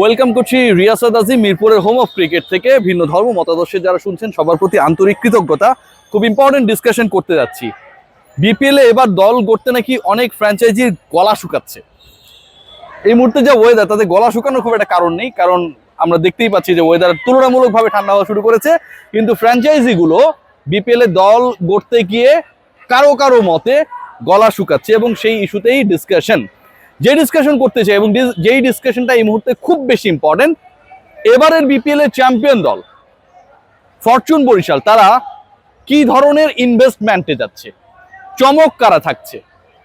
Welcome করছি রিয়াসাদ আজিম মিরপুরের home of cricket থেকে। ভিন্ন ধর্ম মতাদর্শে যারা শুনছেন, সবার প্রতি আন্তরিক কৃতজ্ঞতা। খুব ইম্পর্টেন্ট ডিসকাশন করতে যাচ্ছি। বিপিএল এবার দল গড়তে নাকি অনেক ফ্র্যাঞ্চাইজির গলা শুকাচ্ছে। এই মুহূর্তে যে ওয়েদার তাতে গলা শুকানোর খুব একটা কারণ নেই, কারণ আমরা দেখতেই পাচ্ছি যে ওয়েদার তুলনামূলকভাবে ঠান্ডা হওয়া শুরু করেছে। কিন্তু ফ্র্যাঞ্চাইজিগুলো বিপিএল দল গড়তে গিয়ে কারও কারও মতে গলা শুকাচ্ছে এবং সেই ইস্যুতেই ডিসকাশন যে ডিসকাশন করতে চাই এবং যেই ডিসকাশনটা এই মুহূর্তে খুব বেশি ইম্পর্টেন্ট এবারের বিপিএল এর চ্যাম্পিয়ন দল ফরচুন বরিশাল, তারা কি ধরনের ইনভেস্টমেন্টে যাচ্ছে, চমক কারা থাকছে,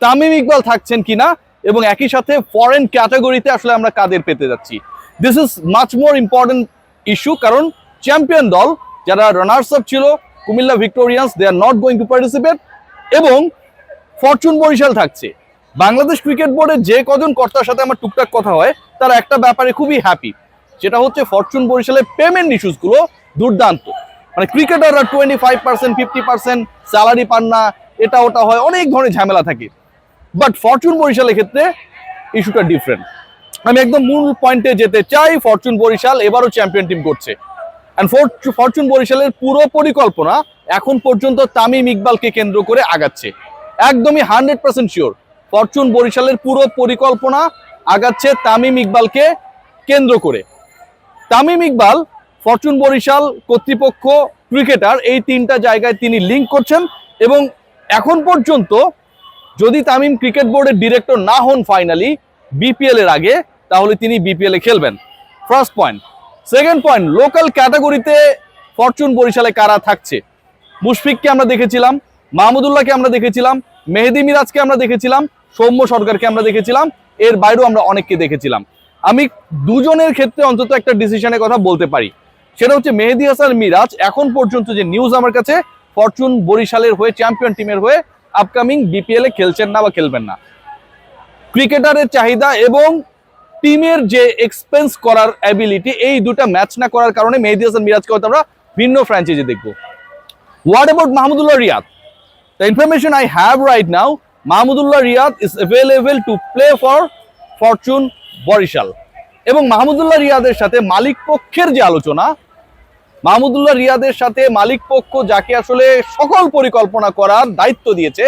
তামিম ইকবাল থাকছেন কিনা এবং একই সাথে ফরেন ক্যাটাগরিতে আসলে আমরা কাদের পেতে যাচ্ছি। This is much more important issue কারণ চ্যাম্পিয়ন দল যারা রানার্স আপ ছিল, Comilla Victorians they are not going to participate এবং ফরচুন বরিশাল থাকছে। বাংলাদেশ ক্রিকেট বোর্ডের যে কজন কর্তার সাথে আমার টুকটাক কথা হয়, তারা একটা ব্যাপারে খুবই হ্যাপি সেটা হচ্ছে ফরচুন বরিশালের পেমেন্ট ইস্যুসগুলো দুর্দান্ত। মানে ক্রিকেটাররা twenty five percent fifty percent salary পান না, এটা ওটা হয়, অনেক ধরনের ঝামেলা থাকে। বাট ফরচুন বরিশালের ক্ষেত্রে ইস্যুটা ডিফারেন্ট আমি একদম মূল পয়েন্টে যেতে চাই, ফরচুন বরিশাল এবারও চ্যাম্পিয়ন টিম করছে। অ্যান্ড ফরচুন বরিশালের পুরো পরিকল্পনা এখন পর্যন্ত তামিম ইকবালকে কেন্দ্র করে আগাচ্ছে। একদমই হান্ড্রেড পার্সেন্ট শিওর ফরচুন বরিশালের পুরো পরিকল্পনা আগাচ্ছে তামিম ইকবালকে কেন্দ্র করে। তামিম ইকবাল ফরচুন বরিশাল কর্তৃপক্ষ ক্রিকেটার, এই তিনটা জায়গায় তিনি লিঙ্ক করছেন এবং এখন পর্যন্ত যদি তামিম ক্রিকেট বোর্ডের ডিরেক্টর না হন ফাইনালি বিপিএল এর আগে, তাহলে তিনি বিপিএল এ খেলবেন। First point second point local ক্যাটাগরিতে ফরচুন বরিশালে কারা থাকছে? মুশফিককে আমরা দেখেছিলাম, মাহমুদুল্লাহকে আমরা দেখেছিলাম, মেহেদি মিরাজকে আমরা দেখেছিলাম সৌম্য সরকারকে আমরা দেখেছিলাম এর বাইরেও আমরা অনেককে দেখেছিলাম। আমি দুজনের ক্ষেত্রে অন্তত একটা ডিসিশনের কথা বলতে পারি। সেটা হচ্ছে মেহেদি হাসান মিরাজ এখন পর্যন্ত যে নিউজ আমার কাছে ফরচুন বরিশালের হয়ে চ্যাম্পিয়ন টিমের হয়ে আপকামিং বিপিএল এ খেলছেন না বা খেলবেন না। ক্রিকেটারের চাহিদা এবং টিমের যে এক্সপেন্স করার অ্যাবিলিটি এই দুটা ম্যাচ না করার কারণে মেহেদি হাসান মিরাজকে হয়তো আমরা ভিন্ন ফ্র্যাঞ্চাইজি দেখব। What about Mahmudullah Riyad? The information I have right now, Mahmudullah Riyad is available to play for Fortune Barishal এবং মাহমুদুল্লাহ রিয়াদের সাথে মালিক পক্ষের যে আলোচনা, মাহমুদুল্লাহ রিয়াদের সাথে মালিক পক্ষ যাকে আসলে সকল পরিকল্পনা করার দায়িত্ব দিয়েছে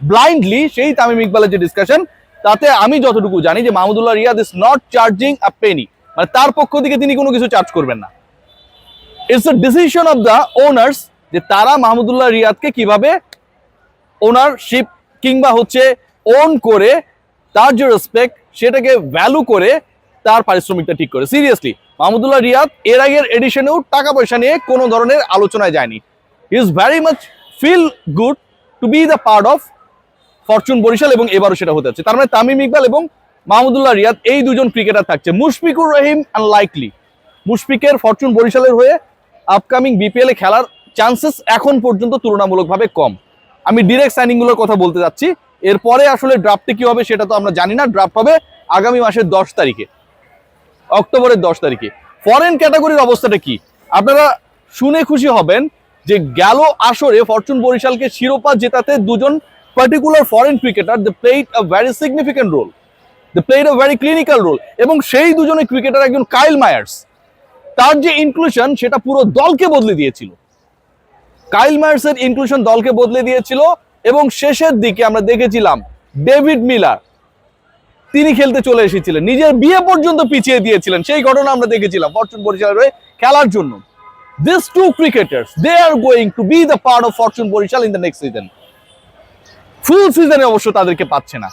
ব্লাইন্ডলি সেই তামিম ইকবালের যে ডিসকাশন তাতে আমি যতটুকু জানি যে Mahmudullah Riyad is not charging a penny মানে তার পক্ষ থেকে তিনি কোনো কিছু চার্জ করবেন না। It's a decision of the owners যে তারা মাহমুদুল্লাহ রিয়াদকে কীভাবে ওনারশিপ কিংবা হচ্ছে ওন করে তার যে রেসপেক্ট সেটাকে ভ্যালু করে তার পারিশ্রমিকটা ঠিক করে। সিরিয়াসলি মাহমুদুল্লাহ রিয়াদ এর আগের এডিশনেও টাকা পয়সা নিয়ে কোনো ধরনের আলোচনায় যায়নি। Is very much feel good to be the part of Fortune Barishal এবং এবারও সেটা হতে যাচ্ছে। তার মানে তামিম ইকবাল এবং মাহমুদুল্লাহ রিয়াদ এই দুজন ক্রিকেটার থাকছে। মুশফিকুর রহিম আনলাইকলি মুশফিকের ফরচুন বরিশালের হয়ে আপকামিং বিপিএলে খেলার চান্সেস এখন পর্যন্ত তুলনামূলকভাবে কম। আমি ডিরেক্ট সাইনিংগুলোর কথা বলতে যাচ্ছি। এরপরে আসলে ড্রাফটে কি হবে সেটা তো আমরা জানি না। ড্রাফট হবে আগামী মাসের দশ তারিখে। অক্টোবরের দশ তারিখে। ফরেন ক্যাটাগরির অবস্থাটা কি? আপনারা শুনে খুশি হবেন যে গেল আসরে ফরচুন বরিশালকে শিরোপা জেতাতে দুজন particular foreign cricketer the played a very significant role the played a very clinical role এবং সেই দুজনের ক্রিকেটার একজন কাইল মায়ার্স তার যে ইনক্লুশন সেটা পুরো দলকে বদলে দিয়েছিল। কাইল মায়ার্সের ইনক্লুশন দলকে বদলে দিয়েছিল এবং শেষের দিকে আমরা দেখেছিলাম ডেভিড মিলার। তিনি খেলতে চলে এসেছিলেন। নিজের বিয়ে পর্যন্ত পিছিয়ে দিয়েছিলেন। সেই ঘটনা আমরা দেখেছিলাম ফরচুন বরিশালের হয়ে খেলার জন্য। This two cricketers they are going to be the part of Fortune Barishal in the next season full সিজনে অবশ্য তাদেরকে পাচ্ছে না।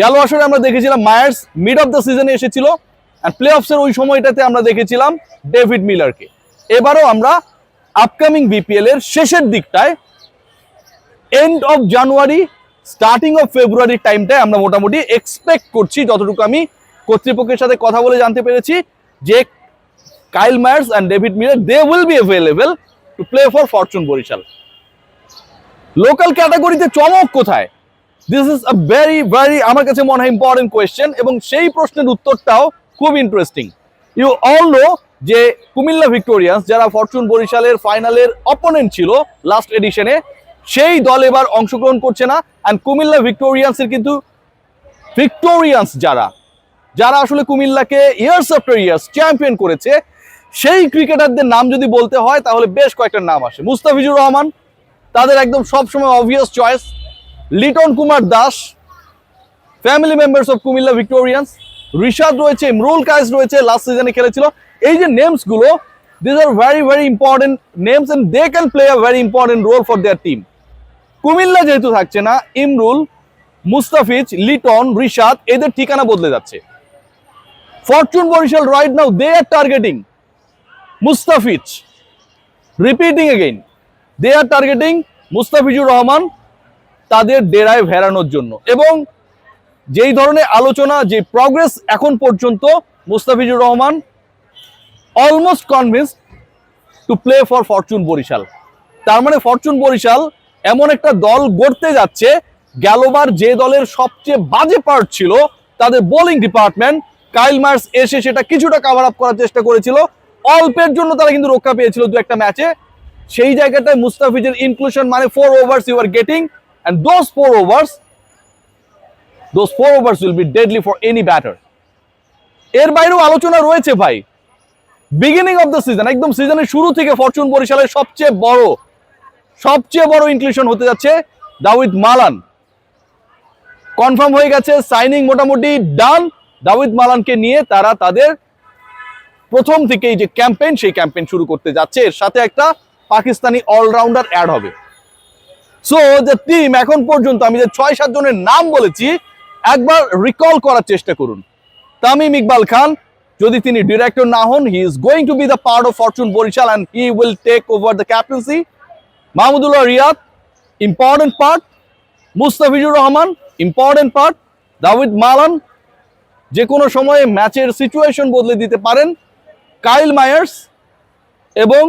গেল আসলে আমরা দেখেছিলাম মায়ার্স মিড অফ দ্য সিজনে এসেছিল। অ্যান্ড প্লে অফসের ওই সময়টাতে আমরা দেখেছিলাম ডেভিড মিলারকে। এবারও আমরা আপকামিং বিপিএল এর শেষের দিকটায় end of January starting of February টাইমটায় আমরা মোটামুটি এক্সপেক্ট করছি, যতটুকু আমি কর্তৃপক্ষের সাথে কথা বলে জানতে পেরেছি, যে Kyle Mayers and David Miller they will be available to play for Fortune Barishal. Local ক্যাটাগরিতে চমক কোথায়? This is a very very আমার কাছে মনে হয় ইম্পর্টেন্ট কোয়েশ্চেন এবং সেই প্রশ্নের উত্তরটাও খুব ইন্টারেস্টিং ইউ অল নো যে কুমিল্লা ভিক্টোরিয়ান্স, যারা ফরচুন বরিশালের ফাইনালের অপোনেন্ট ছিল লাস্ট এডিশনে সেই দল এবার অংশগ্রহণ করছে না। অ্যান্ড কুমিল্লা ভিক্টোরিয়ান্সের কিন্তু ভিক্টোরিয়ান্স যারা যারা আসলে কুমিল্লাকে ইয়ার্স আফটার ইয়ার্স চ্যাম্পিয়ন করেছে, সেই ক্রিকেটারদের নাম যদি বলতে হয়, তাহলে বেশ কয়েকটা নাম আসে। মুস্তাফিজুর রহমান, তাদের একদম সবসময় obvious choice Liton Kumar Das family members of Comilla Victorians Rishad রয়েছে, ইমরুল কায়েস রয়েছে লাস্ট সিজনে খেলেছিল। এই যে নেমসগুলো this are very very important names and they can play a very important role for their team Comilla যেহেতু থাকছে না, ইমরুল, মুস্তাফিজ, লিটন, রিশাদ, এদের ঠিকানা বদলে যাচ্ছে। Fortune Barishal right now they are targeting Mustafiz. Repeating again they are targeting Mustafizur Rahman, তাদের ডেরায় ভেড়ানোর জন্য। এবং যেই ধরনের আলোচনা, যে প্রগ্রেস এখন পর্যন্ত Mustafizur Rahman almost convince to play for Fortune Barishal. তার মানে ফরচুন বরিশাল এমন একটা দল গড়তে যাচ্ছে, গেলোবার যে দলের সবচেয়ে বাজে পার্ট ছিল, তাদের বোলিং ডিপার্টমেন্ট কাইল মার্স এসে সেটা কিছুটা কাভার আপ করার চেষ্টা করেছিল। অল্পের জন্য তারা কিন্তু রক্ষা পেয়েছিল দু একটা ম্যাচে সেই জায়গাটায় মুস্তাফিজের ইনক্লুশন মানে four overs you are getting and those four overs those four overs will be deadly for any batter এর বাইরেও আলোচনা রয়েছে ভাই। বিগিনিং অফ দ্য সিজন একদম সিজনের শুরু থেকে ফরচুন বরিশালের সবচেয়ে বড় সবচেয়ে বড় ইনক্লুশন হতে যাচ্ছে দাউদ মালান। কনফার্ম হয়ে গেছে সাইনিং মোটামুটি ডান দাউদ মালানকে নিয়ে তারা তাদের প্রথম থেকেই যে ক্যাম্পেইন সেই ক্যাম্পেইন শুরু করতে যাচ্ছে। এর সাথে একটা পাকিস্তানি অলরাউন্ডার অ্যাড হবে। সো যে টিম এখন পর্যন্ত, আমি যে ছয় সাত জনের নাম বলেছি একবার রিকল করার চেষ্টা করুন। তামিম ইকবাল খান, যদি তিনি ডিরেক্টর না হন he is going to be the part of Fortune Barishal and he will take over the captaincy Mahmudullah Riyad important part Mustafizur Rahman important part Dawid Malan যে কোনো সময়ে ম্যাচের সিচুয়েশন বদলে দিতে পারেন। কাইল মায়ার্স এবং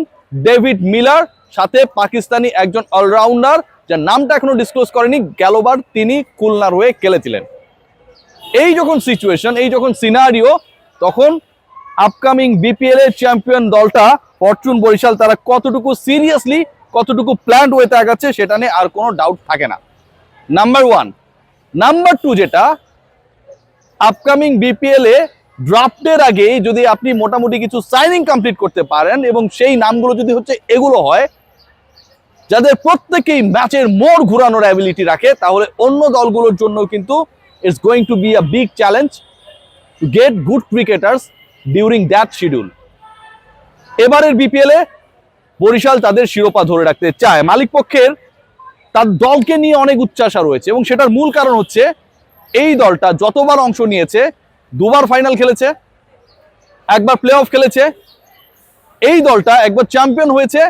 ডেভিড মিলার সাথে পাকিস্তানি একজন অলরাউন্ডার যার নামটা এখনও ডিসক্লোজ করেনি, গেলোবার তিনি খুলনার হয়ে খেলেছিলেন। এই যখন সিচুয়েশন এই যখন সিনারিও তখন আপকামিং বিপিএল এর চ্যাম্পিয়ন দলটা ফরচুন বরিশাল, তারা কতটুকু সিরিয়াসলি কতটুকু প্ল্যান্ড ওয়েতে আগাচ্ছে সেটা নিয়ে আর কোনো ডাউট থাকে না। নাম্বার ওয়ান নাম্বার টু যেটা আপকামিং বিপিএল এ ড্রাফটের আগে যদি আপনি মোটামুটি কিছু সাইনিং কমপ্লিট করতে পারেন এবং সেই নামগুলো যদি হচ্ছে এগুলো হয়, যাদের প্রত্যেকেই ম্যাচের মোড় ঘুরানোর অ্যাবিলিটি রাখে, তাহলে অন্য দলগুলোর জন্য কিন্তু it's going to be a big challenge to get good cricketers during that schedule এবারের বিপিএল এ বরিশাল তাদের শিরোপা ধরে রাখতে চায়। মালিক পক্ষের তার দলকে নিয়ে অনেক উচ্চাসা রয়েছে এবং সেটার মূল কারণ হচ্ছে এই দলটা যতবার অংশ নিয়েছে, দুবার ফাইনাল খেলেছে, একবার প্লে অফ খেলেছে, এই দলটা একবার চ্যাম্পিয়ন হয়েছে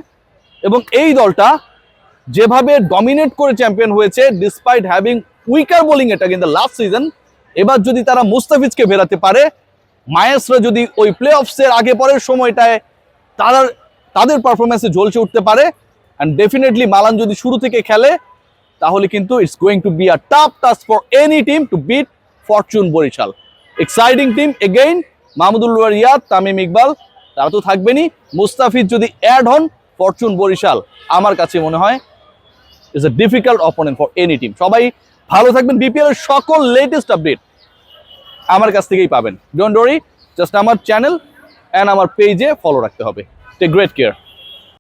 এবং এই দলটা যেভাবে ডমিনেট করে চ্যাম্পিয়ন হয়েছে ডিসপাইট হ্যাভিং উইকার বোলিং এটা কিন্তু লাস্ট সিজন এবার যদি তারা মুস্তাফিজকে ফেরাতে পারে, মায়েসরা যদি ওই প্লে অফসের আগে পরের সময়টায় তারা, তাদের পারফরমেন্সে ঝলসে উঠতে পারে। অ্যান্ড ডেফিনেটলি মালান যদি শুরু থেকে খেলে, তাহলে কিন্তু it's going to be a tough task for any team to beat Fortune Barishal. Exciting team again Mahmudullah Riyad Tamim Iqbal, তারা তো থাকবেনই। মুস্তাফিজ যদি অ্যাড হন ফরচুন বরিশাল, আমার কাছে মনে হয় is a difficult opponent for any team সবাই ভালো থাকবেন বিপিএল এর সকল লেটেস্ট আপডেট আমার কাছ থেকেই পাবেন। ডোন্ট ওরি জাস্ট আমার চ্যানেল অ্যান্ড আমার পেজে ফলো রাখতে হবে। Take great care